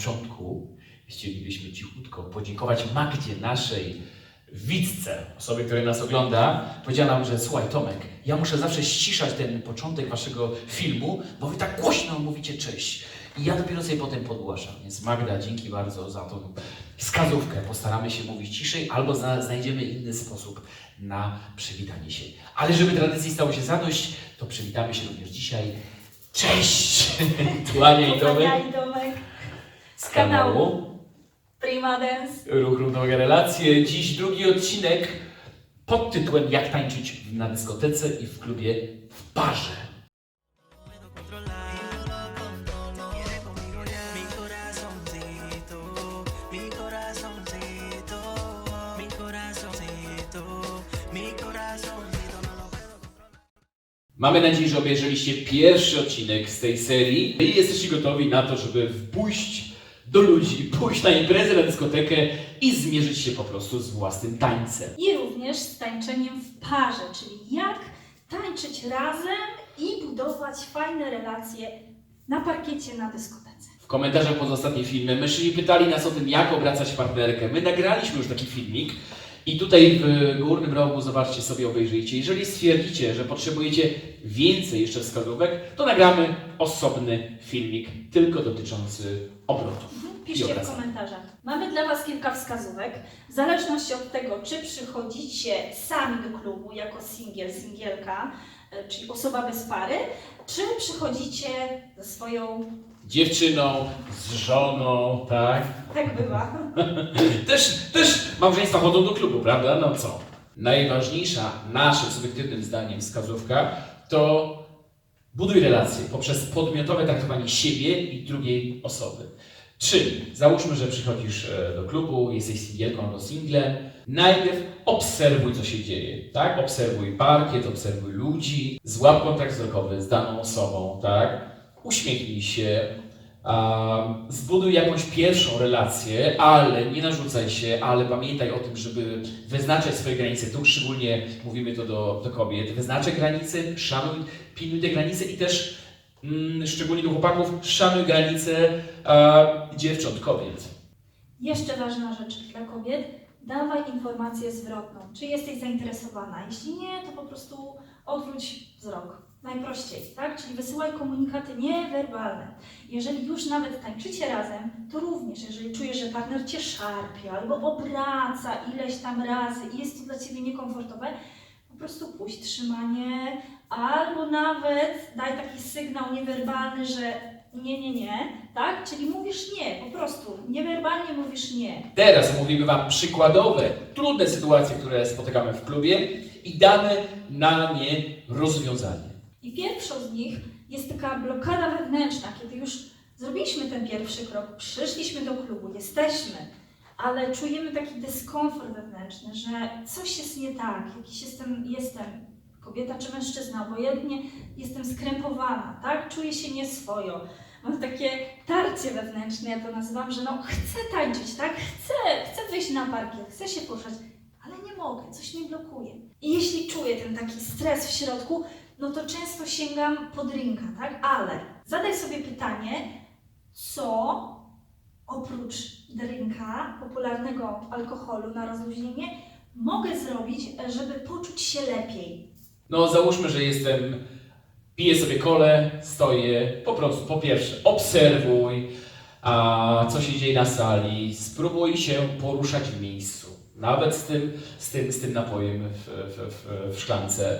początku chcielibyśmy cichutko podziękować Magdzie, naszej widzce, osobie, która nas ogląda. Powiedziała nam, że słuchaj Tomek, ja muszę zawsze ściszać ten początek waszego filmu, bo wy tak głośno mówicie cześć. I ja dopiero sobie potem podgłaszam. Więc Magda, dzięki bardzo za tą wskazówkę. Postaramy się mówić ciszej albo zna, znajdziemy inny sposób na przywitanie się. Ale żeby tradycji stało się zadość, to przywitamy się również dzisiaj. Cześć! Tania i Tomek z kanału Prima Dance. Ruch Równowaga Relacje. Dziś drugi odcinek pod tytułem Jak tańczyć na dyskotece i w klubie w parze. Mamy nadzieję, że obejrzeliście pierwszy odcinek z tej serii i jesteście gotowi na to, żeby pójść do ludzi, pójść na imprezę, na dyskotekę i zmierzyć się po prostu z własnym tańcem. I również z tańczeniem w parze, czyli jak tańczyć razem i budować fajne relacje na parkiecie, na dyskotece. W komentarzach pod ostatnim filmem mężczyźni pytali nas o tym, jak obracać partnerkę. My nagraliśmy już taki filmik i tutaj w górnym rogu, zobaczcie sobie, obejrzyjcie. Jeżeli stwierdzicie, że potrzebujecie więcej jeszcze wskazówek, to nagramy osobny filmik tylko dotyczący obrotów. Mhm, Piszcie w komentarzach. Mamy dla Was kilka wskazówek. W zależności od tego, czy przychodzicie sami do klubu jako singiel, singielka, e, czyli osoba bez pary, czy przychodzicie ze swoją... Dziewczyną, z żoną, tak? Tak bywa. Też, też małżeństwa chodzą do klubu, prawda? No co? Najważniejsza, naszym subiektywnym zdaniem, wskazówka to buduj relacje poprzez podmiotowe traktowanie siebie i drugiej osoby. Czyli załóżmy, że przychodzisz e, do klubu, jesteś singielką albo singlem. Najpierw obserwuj, co się dzieje, tak? Obserwuj parkiet, obserwuj ludzi, złap kontakt wzrokowy z daną osobą, tak? Uśmiechnij się, a, zbuduj jakąś pierwszą relację, ale nie narzucaj się, ale pamiętaj o tym, żeby wyznaczać swoje granice. Tu szczególnie mówimy to do, do kobiet. Wyznaczaj granice, szanuj, pilnuj te granice i też szczególnie do chłopaków, szanuj granice a, dziewcząt, kobiet. Jeszcze ważna rzecz dla kobiet, dawaj informację zwrotną. Czy jesteś zainteresowana? Jeśli nie, to po prostu odwróć wzrok. Najprościej, tak? Czyli wysyłaj komunikaty niewerbalne. Jeżeli już nawet tańczycie razem, to również, jeżeli czujesz, że partner cię szarpie albo obraca ileś tam razy i jest to dla ciebie niekomfortowe, prostu puść trzymanie, albo nawet daj taki sygnał niewerbalny, że nie, nie, nie, tak? Czyli mówisz nie, po prostu niewerbalnie mówisz nie. Teraz omówimy Wam przykładowe, trudne sytuacje, które spotykamy w klubie i damy na nie rozwiązanie. I pierwszą z nich jest taka blokada wewnętrzna, kiedy już zrobiliśmy ten pierwszy krok, przyszliśmy do klubu, jesteśmy, ale czujemy taki dyskomfort wewnętrzny, że coś jest nie tak, jakiś jestem, jestem kobieta czy mężczyzna, obojętnie jestem skrępowana, tak? Czuję się nieswojo. Mam takie tarcie wewnętrzne, ja to nazywam, że no chcę tańczyć, tak? Chcę, chcę wyjść na parkiet, chcę się poruszać, ale nie mogę, coś mnie blokuje. I jeśli czuję ten taki stres w środku, no to często sięgam po drinka, tak? Ale zadaj sobie pytanie, co oprócz drinka, popularnego alkoholu na rozluźnienie, mogę zrobić, żeby poczuć się lepiej. No załóżmy, że jestem, piję sobie kole, stoję, po prostu po pierwsze obserwuj, a, co się dzieje na sali, spróbuj się poruszać w miejscu, nawet z tym, z tym, z tym napojem w, w, w, w szklance.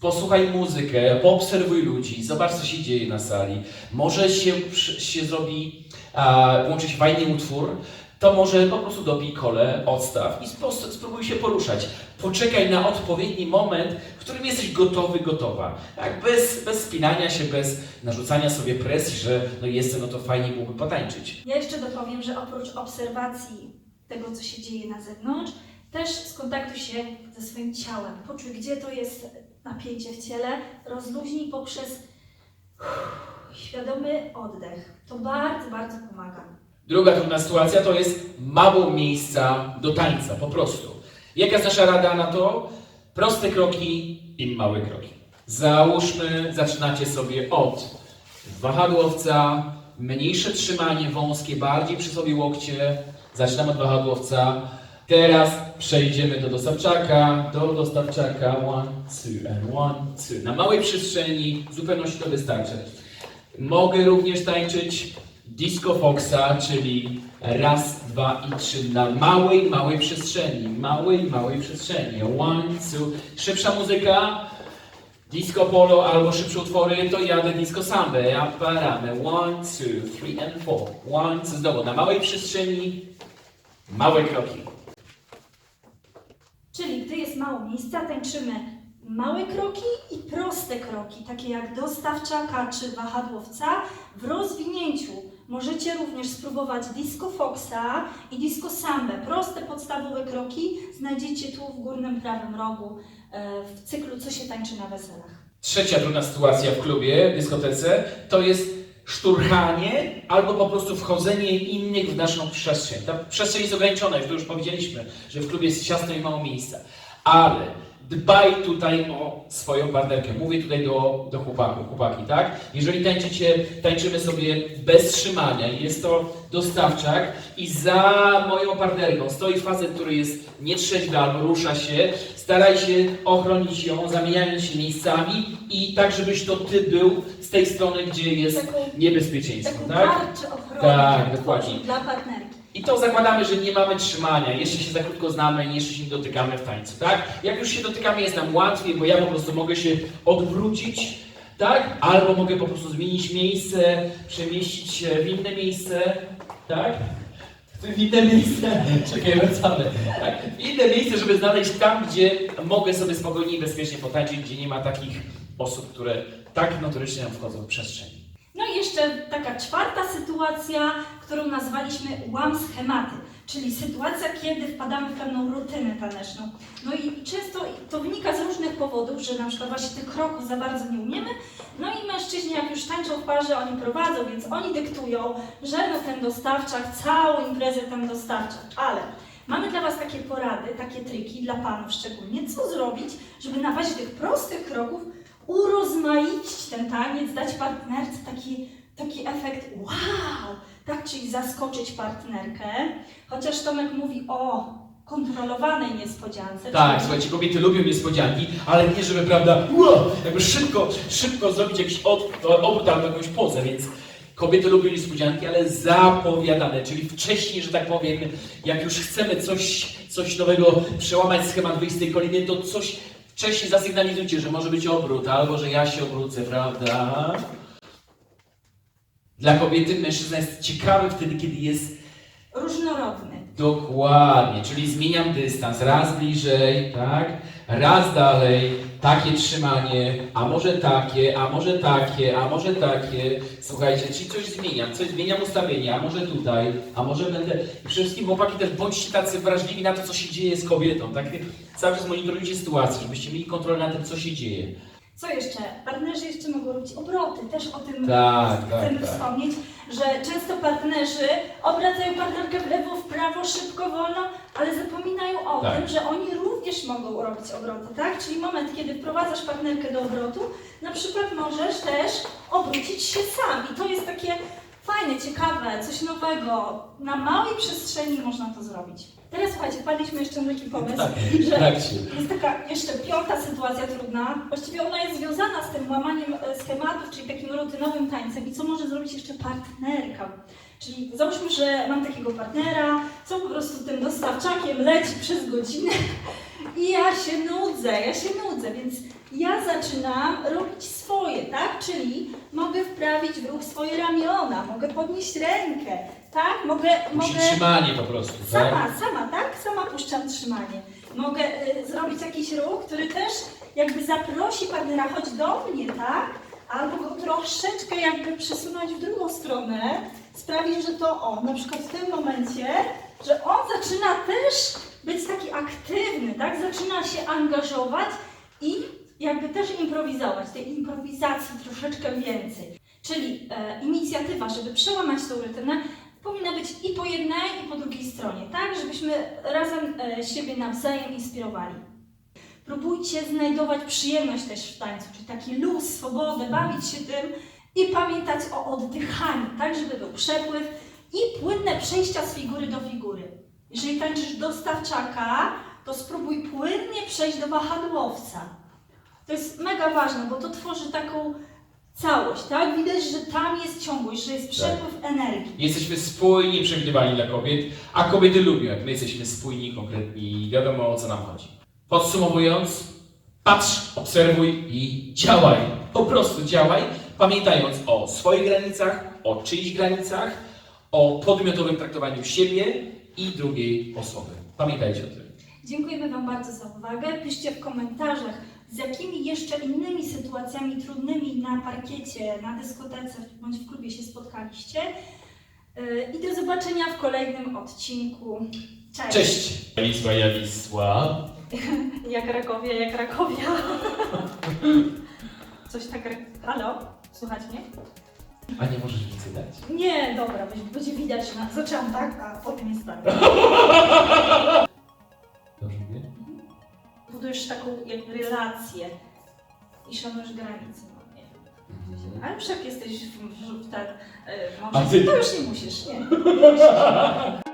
Posłuchaj muzykę, poobserwuj ludzi, zobacz co się dzieje na sali. Może się, się zrobi, a, włączy się fajny utwór, to może po prostu dopij kole, odstaw i spróbuj się poruszać. Poczekaj na odpowiedni moment, w którym jesteś gotowy, gotowa. Tak, bez, bez spinania się, bez narzucania sobie presji, że no jestem, no to fajnie byłoby potańczyć. Ja jeszcze dopowiem, że oprócz obserwacji tego, co się dzieje na zewnątrz, też skontaktuj się ze swoim ciałem. Poczuj, gdzie to jest napięcie w ciele, rozluźnij poprzez świadomy oddech. To bardzo, bardzo pomaga. Druga trudna sytuacja to jest mało miejsca do tańca, po prostu. Jaka jest nasza rada na to? Proste kroki i małe kroki. Załóżmy, zaczynacie sobie od wahadłowca, mniejsze trzymanie, wąskie, bardziej przy sobie łokcie. Zaczynamy od wahadłowca. Teraz przejdziemy do dostawczaka, do dostawczaka, one, two and one, two. Na małej przestrzeni w zupełności to wystarczy. Mogę również tańczyć disco foxa, czyli raz, dwa i trzy na małej, małej przestrzeni. Małej, małej przestrzeni. One, two. Szybsza muzyka, disco polo albo szybsze utwory, to jadę disco sambę. Ja paramy. One, two, three and four. One, two. Znowu na małej przestrzeni, małe kroki. Czyli gdy jest mało miejsca, tańczymy małe kroki i proste kroki, takie jak dostawczaka czy wahadłowca. W rozwinięciu możecie również spróbować disco foxa i disco sambę. Proste, podstawowe kroki znajdziecie tu w górnym prawym rogu e, w cyklu Co się tańczy na weselach. Trzecia trudna sytuacja w klubie, w dyskotece, to jest szturchanie albo po prostu wchodzenie innych w naszą przestrzeń. Ta przestrzeń jest ograniczona, już to już powiedzieliśmy, że w klubie jest ciasno i mało miejsca. Ale dbaj tutaj o swoją partnerkę. Mówię tutaj do, do chłopaków, chłopaki, tak? Jeżeli tańczycie, tańczymy sobie bez trzymania i jest to dostawczak i za moją partnerką stoi facet, który jest nietrzeźwy albo rusza się, staraj się ochronić ją, zamieniając się miejscami i tak, żebyś to ty był z tej strony, gdzie jest niebezpieczeństwo, Taką tak? tarczę Tak, dokładnie. dla partnerki. I to zakładamy, że nie mamy trzymania, jeszcze się za krótko znamy, jeszcze się nie dotykamy w tańcu, tak? Jak już się dotykamy, jest nam łatwiej, bo ja po prostu mogę się odwrócić, tak? Albo mogę po prostu zmienić miejsce, przemieścić się w inne miejsce, tak? W inne miejsce, czekaj, wracamy, tak? W inne miejsce, żeby znaleźć tam, gdzie mogę sobie spokojnie i bezpiecznie potańczyć, gdzie nie ma takich osób, które tak notorycznie nam wchodzą w przestrzeń. No i jeszcze taka czwarta sytuacja, którą nazwaliśmy łam schematy, czyli sytuacja, kiedy wpadamy w pewną rutynę taneczną. No i często to wynika z różnych powodów, że na przykład właśnie tych kroków za bardzo nie umiemy, no i mężczyźni jak już tańczą w parze, oni prowadzą, więc oni dyktują, że no ten dostawczak, całą imprezę ten dostawczak, ale mamy dla Was takie porady, takie triki, dla Panów szczególnie, co zrobić, żeby na bazie tych prostych kroków urozmaicić ten taniec, dać partnerce taki, taki efekt wow, tak, czyli zaskoczyć partnerkę. Chociaż Tomek mówi o kontrolowanej niespodziance. Tak, czyli- słuchajcie, kobiety lubią niespodzianki, ale nie żeby, prawda, wow, jakby szybko, szybko zrobić jakiś obrót albo jakąś pozę, więc kobiety lubią niespodzianki, ale zapowiadane, czyli wcześniej, że tak powiem, jak już chcemy coś, coś nowego, przełamać schemat, wyjść z tej koliny, to coś wcześniej zasygnalizujcie, że może być obrót, albo że ja się obrócę, prawda? Dla kobiety mężczyzna jest ciekawy wtedy, kiedy jest Różnorodny. Dokładnie, czyli zmieniam dystans, raz bliżej, tak, raz dalej, takie trzymanie, a może takie, a może takie, a może takie. Słuchajcie, czyli coś zmieniam, coś zmieniam ustawienie, a może tutaj, a może będę. I przede wszystkim chłopaki też bądźcie tacy wrażliwi na to, co się dzieje z kobietą, tak? Cały czas monitorujcie sytuację, żebyście mieli kontrolę na tym, co się dzieje. Co jeszcze? Partnerzy jeszcze mogą robić obroty. Też o tym Tak, chcemy tak, tak. wspomnieć, że często partnerzy obracają partnerkę w lewo, w prawo, szybko, wolno, ale zapominają o Tak. tym, że oni również mogą robić obroty, tak? Czyli moment, kiedy wprowadzasz partnerkę do obrotu, na przykład możesz też obrócić się sam. I to jest takie fajne, ciekawe, coś nowego. Na małej przestrzeni można to zrobić. Teraz słuchajcie, wpadliśmy jeszcze na taki pomysł, Tak, że trakcie. jest taka jeszcze piąta sytuacja trudna. Właściwie ona jest związana z tym łamaniem e, schematów, czyli takim rutynowym tańcem. I co może zrobić jeszcze partnerka? Czyli załóżmy, że mam takiego partnera, co po prostu tym dostawczakiem leci przez godzinę i ja się nudzę, ja się nudzę, więc ja zaczynam robić swoje, tak? Czyli mogę wprawić w ruch swoje ramiona, mogę podnieść rękę, tak? Mogę, mogę... trzymanie po prostu, tak? Sama, sama, tak? Sama puszczam trzymanie. Mogę y, zrobić jakiś ruch, który też jakby zaprosi partnera, chodź do mnie, tak? Albo go troszeczkę jakby przesunąć w drugą stronę, sprawić, że to on, na przykład w tym momencie, że on zaczyna też być taki aktywny, tak? Zaczyna się angażować i jakby też improwizować, tej improwizacji troszeczkę więcej. Czyli e, inicjatywa, żeby przełamać tą rutynę, powinna być i po jednej, i po drugiej stronie, tak? Żebyśmy razem e, siebie nawzajem inspirowali. Próbujcie znajdować przyjemność też w tańcu, czyli taki luz, swobodę, bawić się tym I pamiętać o oddychaniu, tak żeby był przepływ i płynne przejścia z figury do figury. Jeżeli tańczysz do stawczaka, to spróbuj płynnie przejść do wahadłowca. To jest mega ważne, bo to tworzy taką całość, tak? Widać, że tam jest ciągłość, że jest przepływ energii. Jesteśmy spójni, przewidywalni dla kobiet, a kobiety lubią, jak my jesteśmy spójni, konkretni i wiadomo o co nam chodzi. Podsumowując, patrz, obserwuj i działaj. Po prostu działaj, pamiętając o swoich granicach, o czyichś granicach, o podmiotowym traktowaniu siebie i drugiej osoby. Pamiętajcie o tym. Dziękujemy Wam bardzo za uwagę. Piszcie w komentarzach, z jakimi jeszcze innymi sytuacjami trudnymi na parkiecie, na dyskotece bądź w klubie się spotkaliście. Yy, I do zobaczenia w kolejnym odcinku. Cześć! Cześć! Wisła, ja Wisła. Jak Rakowia, jak Rakowia. Coś tak... Halo? Słuchać mnie? A nie możesz więcej dać? Nie, dobra, będzie- będzie widać, na... zaczęłam tak, a potem jest tak. Dobrze mówię? Budujesz taką jakby relację i szanujesz granice. No, nie wiem. Ale już jak jesteś w, w, w tak, A może, ty- to już nie musisz, nie.